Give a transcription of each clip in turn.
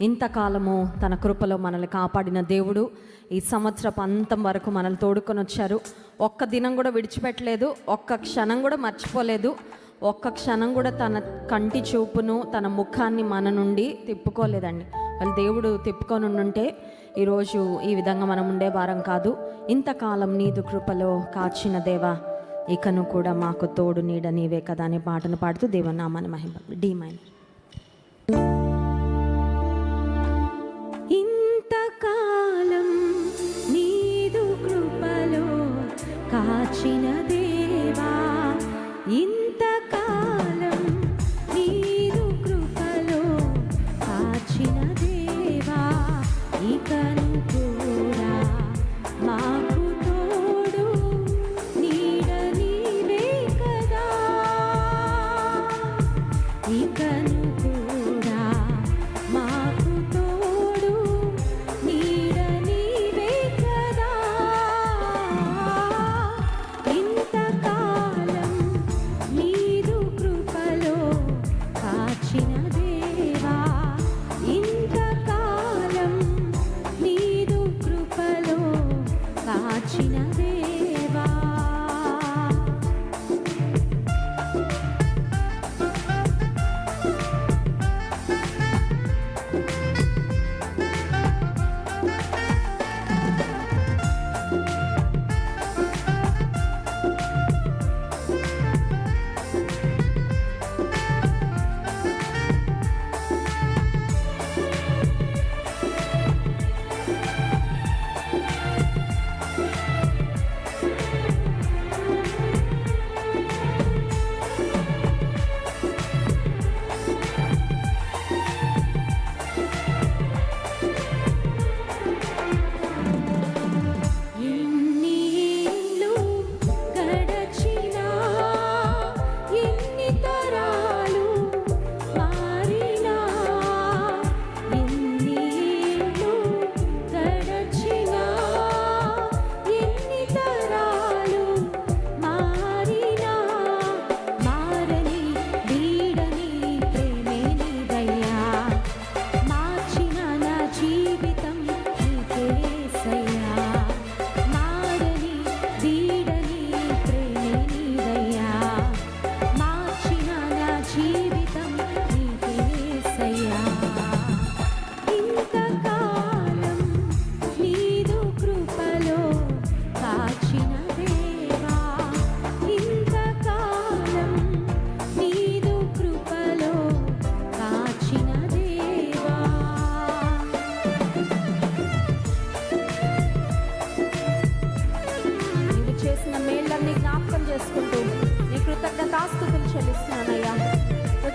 ఇంతకాలము తన కృపలో మనల్ని కాపాడిన దేవుడు ఈ సంవత్సరపు అంతం వరకు మనల్ని తోడుకొని వచ్చారు. ఒక్క దినం కూడా విడిచిపెట్టలేదు ఒక్క క్షణం కూడా మర్చిపోలేదు ఒక్క క్షణం కూడా తన కంటి చూపును తన ముఖాన్ని మన నుండి తిప్పుకోలేదండి. వాళ్ళు దేవుడు తిప్పుకొని ఉంటే ఈరోజు ఈ విధంగా మనం ఉండే వారం కాదు. ఇంతకాలం నీదు కృపలో కాచిన దేవా ఇకను కూడా మాకు తోడు నీడ నీవే కదా అనే పాటను పాడుతూ దేవనామాని మహిమ డీ మైనర్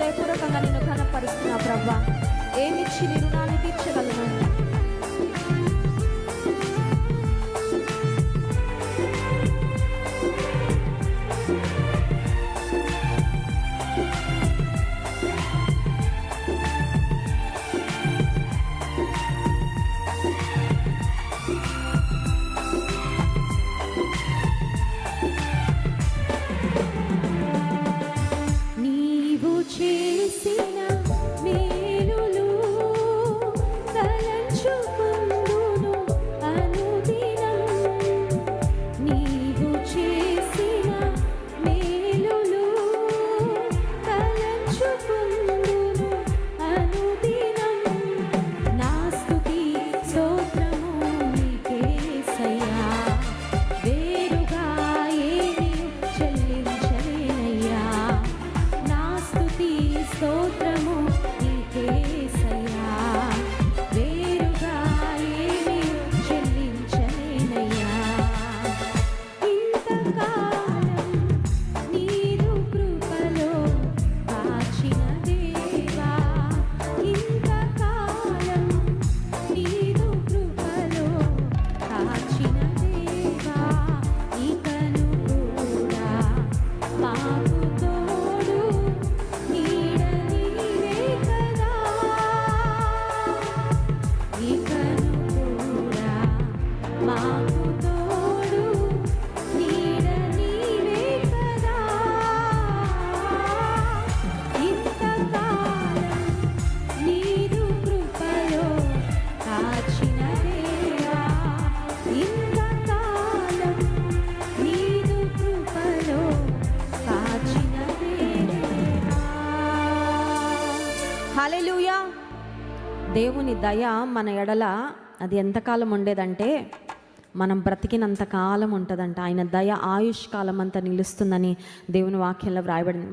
హృదయపూర్వకంగా నేను కనపరుస్తున్నా ప్రభా. ఏమిచ్చి నీ రుణాన్ని తీర్చగలను దేవుని దయ మన ఎడల అది ఎంతకాలం ఉండేదంటే మనం బ్రతికినంత కాలం ఉంటుందంట. ఆయన దయ ఆయుష్ కాలం అంతా నిలుస్తుందని దేవుని వాక్యంలో వ్రాయబడింది.